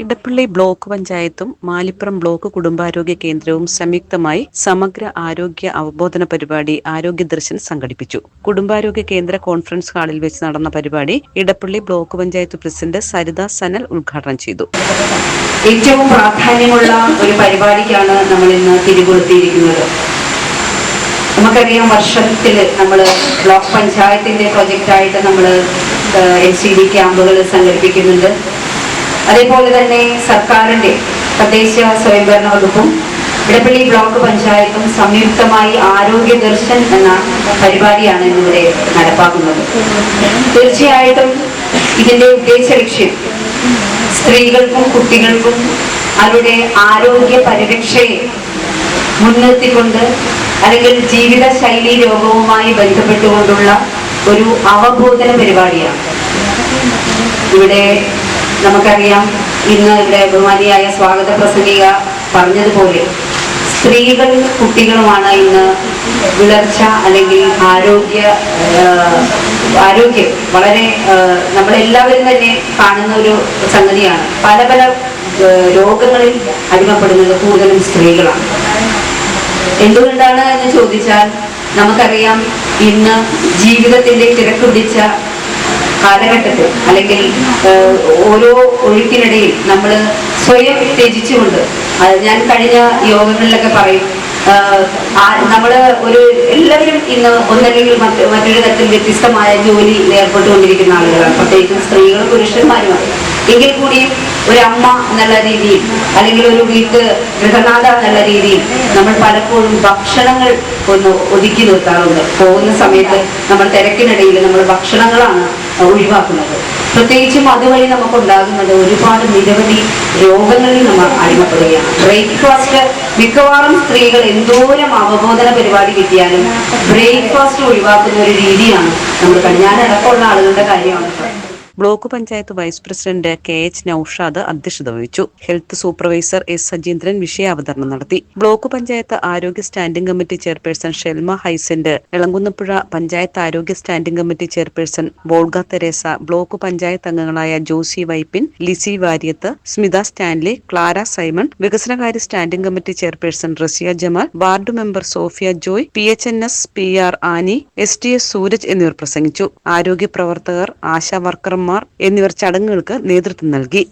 Edappally block പഞ്ചായത്തും Malipuram block കുടുംബാരോഗ്യ കേന്ദ്രവും സംയുക്തമായി സമഗ്ര ആരോഗ്യ അവബോധന പരിപാടി ആരോഗ്യ ദർശൻ സംഘടിപ്പിച്ചു. കുടുംബാരോഗ്യ കേന്ദ്ര കോൺഫറൻസ് ഹാളിൽ വെച്ച് നടന്ന പരിപാടി ഇടപ്പള്ളി ബ്ലോക്ക് പഞ്ചായത്ത് പ്രസിഡന്റ് സരിത സനൽ ഉദ്ഘാടനം ചെയ്തു. ഏറ്റവും പ്രാധാന്യമുള്ള ഒരു പരിപാടിക്കാണ് നമ്മൾ ഇന്ന് തിരികൊളുത്തിയിരിക്കുന്നത്. നമുക്കറിയാം വർഷത്തിൽ നമ്മൾ ബ്ലോക്ക് പഞ്ചായത്തിന്റെ പ്രൊജക്റ്റായിട്ട് നമ്മൾ എൽ സി ഡി ക്യാമ്പുകൾ സംഘടിപ്പിക്കുന്നുണ്ട്. അതേപോലെ തന്നെ സർക്കാരിന്റെ തദ്ദേശ സ്വയംഭരണ വകുപ്പും ഇടപ്പള്ളി ബ്ലോക്ക് പഞ്ചായത്തും സംയുക്തമായി ആരോഗ്യ ദർശൻ എന്ന പരിപാടിയാണ് ഇന്നിവിടെ നടപ്പാക്കുന്നത്. തീർച്ചയായിട്ടും ഇതിന്റെ ഉദ്ദേശ ലക്ഷ്യം സ്ത്രീകൾക്കും കുട്ടികൾക്കും അവരുടെ ആരോഗ്യ പരിരക്ഷയെ മുൻനിർത്തിക്കൊണ്ട് അല്ലെങ്കിൽ ജീവിതശൈലി രോഗവുമായി ബന്ധപ്പെട്ടുകൊണ്ടുള്ള ഒരു അവബോധന പരിപാടിയാണ്. ഇവിടെ നമുക്കറിയാം ഇന്ന് ഇവിടെ ബഹുമാനിയായ സ്വാഗത പ്രസംഗിക പറഞ്ഞതുപോലെ സ്ത്രീകൾ കുട്ടികളുമാണ് ഇന്ന് വിളർച്ച അല്ലെങ്കിൽ ആരോഗ്യ ആരോഗ്യം വളരെ നമ്മളെല്ലാവരും തന്നെ കാണുന്ന ഒരു സംഗതിയാണ്. പല പല രോഗങ്ങളിൽ അടിമപ്പെടുന്നത് കൂടുതലും സ്ത്രീകളാണ്. എന്തുകൊണ്ടാണ് എന്ന് ചോദിച്ചാൽ നമുക്കറിയാം ഇന്ന് ജീവിതത്തിന്റെ തിരക്ക് പിടിച്ച കാലഘട്ടത്തിൽ അല്ലെങ്കിൽ ഓരോ ഒഴുക്കിനിടയിൽ നമ്മൾ സ്വയം ത്യജിച്ചുകൊണ്ട് ഞാൻ കഴിഞ്ഞ യോഗങ്ങളിലൊക്കെ പറയും നമ്മൾ ഒരു എല്ലാവരും ഇന്ന് ഒന്നല്ലെങ്കിൽ മറ്റു മറ്റൊരു തരത്തിൽ വ്യത്യസ്തമായ ജോലി ഏർപ്പെട്ടുകൊണ്ടിരിക്കുന്ന ആളുകളാണ്. പ്രത്യേകിച്ചും സ്ത്രീകളും പുരുഷന്മാരുമാണ് എങ്കിൽ കൂടിയും ഒരു അമ്മ എന്നുള്ള രീതിയിൽ അല്ലെങ്കിൽ ഒരു വീട്ട് ഗൃഹനാഥ എന്നുള്ള രീതിയിൽ നമ്മൾ പലപ്പോഴും ഭക്ഷണങ്ങൾ ഒന്ന് ഒതുക്കി നിർത്താറുണ്ട്. പോകുന്ന സമയത്ത് നമ്മൾ തിരക്കിനിടയിൽ നമ്മൾ ഭക്ഷണങ്ങളാണ് ഒഴിവാക്കുന്നത്. പ്രത്യേകിച്ചും അതുവഴി നമുക്ക് ഉണ്ടാകുന്നത് ഒരുപാട് നിരവധി രോഗങ്ങളിൽ നമ്മൾ അടിമപ്പെടുകയാണ്. ബ്രേക്ക്ഫാസ്റ്റ് മിക്കവാറും സ്ത്രീകൾ എന്തോരം അവബോധന പരിപാടി കിട്ടിയാലും ബ്രേക്ക്ഫാസ്റ്റ് ഒഴിവാക്കുന്ന ഒരു രീതിയാണ് നമ്മൾ കഞ്ഞാനടക്കമുള്ള ആളുകളുടെ കാര്യമാണ്. Block panchayat vice president K H Naushad അധ്യക്ഷത വഹിച്ചു. ഹെൽത്ത് സൂപ്പർവൈസർ എസ് സജീന്ദ്രൻ വിഷയാവതരണം നടത്തി. ബ്ലോക്ക് പഞ്ചായത്ത് ആരോഗ്യ standing committee chairperson Shelma Hyacinth Elankunnapuzha panchayat ആരോഗ്യ standing committee chairperson Volga Theresa block panchayat അംഗങ്ങളായ Josy Vypin Lissy Varyath Smitha Stanley Clara Simon വികസനകാര്യ standing committee chairperson Raziya Jamal ward member Sophia Joy P H N S P R Annie S T S Sooraj എന്നിവർ പ്രസംഗിച്ചു. ആരോഗ്യ പ്രവർത്തകർ ആശാ വർക്കർമാർ എന്നിവർ ചടങ്ങുകൾക്ക് നേതൃത്വം നൽകി